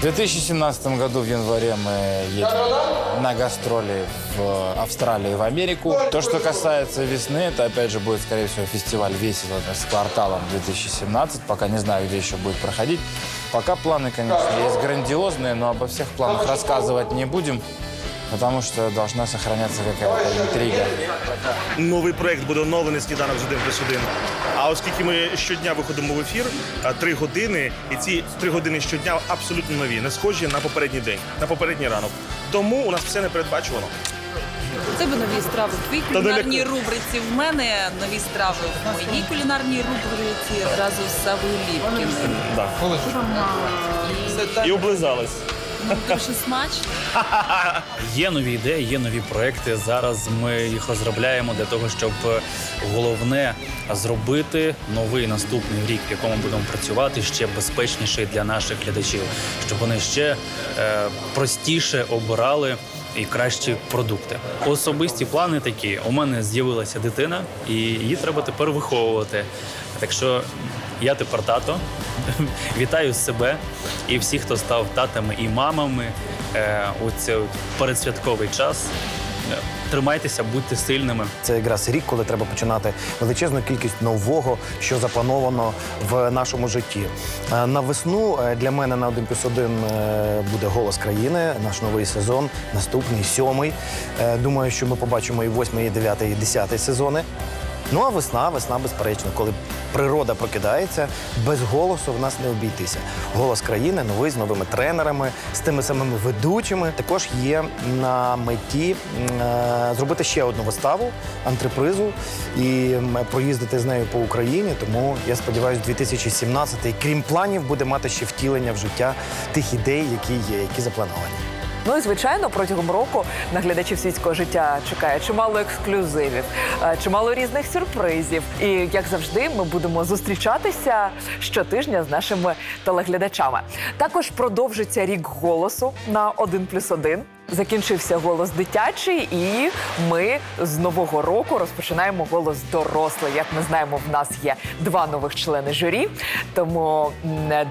В 2017 году в январе мы едем на гастроли в Австралию и в Америку. То, что касается весны, это опять же будет, скорее всего, фестиваль «Весело» с кварталом 2017. Пока не знаю, где еще будет проходить. Пока планы, конечно, есть грандиозные, но обо всех планах рассказывать не будем, потому что должна сохраняться какая-то интрига. Новий проект буде оновлений сніданок з 1 плюс 1. А оскільки ми щодня виходимо в ефір, три години, і ці три години щодня абсолютно нові, не схожі на попередній день, на попередній ранок. Тому у нас все не передбачувано. У тебе нові страви в твоїй кулінарній рубриці. В мене нові страви в моїй кулінарній рубриці разом з Савою Ліпкіним. Да. І облизалась. Ну, дуже смачно. Є нові ідеї, є нові проекти. Зараз ми їх розробляємо для того, щоб е, головне зробити новий наступний рік, в якому будемо працювати ще безпечніший для наших глядачів, щоб вони ще е, простіше обирали. І кращі продукти. Особисті плани такі. У мене з'явилася дитина, і її треба тепер виховувати. Так що я тепер тато. Вітаю себе і всіх, хто став татами і мамами е, у цей передсвятковий час. Е, Тримайтеся, будьте сильними. Це якраз рік, коли треба починати величезну кількість нового, що заплановано в нашому житті. Е, На весну для мене на 1 плюс 1 буде голос країни, наш новий сезон, наступний сьомий. Думаю, що ми побачимо і восьмий, і дев'ятий, і десятий сезони. Ну а весна, весна, безперечно, коли природа прокидається, без голосу в нас не обійтися. Голос країни новий з новими тренерами, з тими самими ведучими. Також є на меті е, зробити ще одну виставу антрепризу і проїздити з нею по Україні. Тому я сподіваюся, 2017, крім планів, буде мати ще втілення в життя тих ідей, які є, які заплановані. Ну і звичайно, протягом року на глядачів світського життя чекає чимало ексклюзивів, е, чимало різних сюрпризів. І як завжди, ми будемо зустрічатися щотижня з нашими телеглядачами. Також продовжиться рік голосу на 1 плюс 1. Закінчився голос дитячий, і ми з нового року розпочинаємо голос дорослий. Як ми знаємо, в нас є два нових члени журі, тому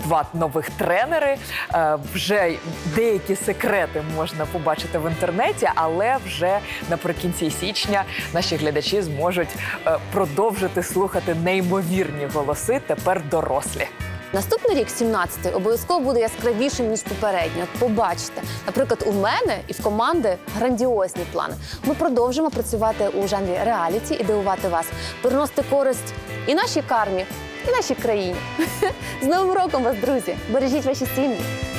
два нових тренери. Е, Вже деякі секрети можна побачити в інтернеті, але вже наприкінці січня наші глядачі зможуть е, продовжити слухати неймовірні голоси тепер дорослі. Наступний рік, 17-й, обов'язково буде яскравішим ніж попередній. От побачите, наприклад, у мене і в команди грандіозні плани. Ми продовжимо працювати у жанрі реаліті і дивувати вас, приносити користь і нашій кармі, і нашій країні. З Новим роком вас, друзі! Бережіть ваші сім'ї!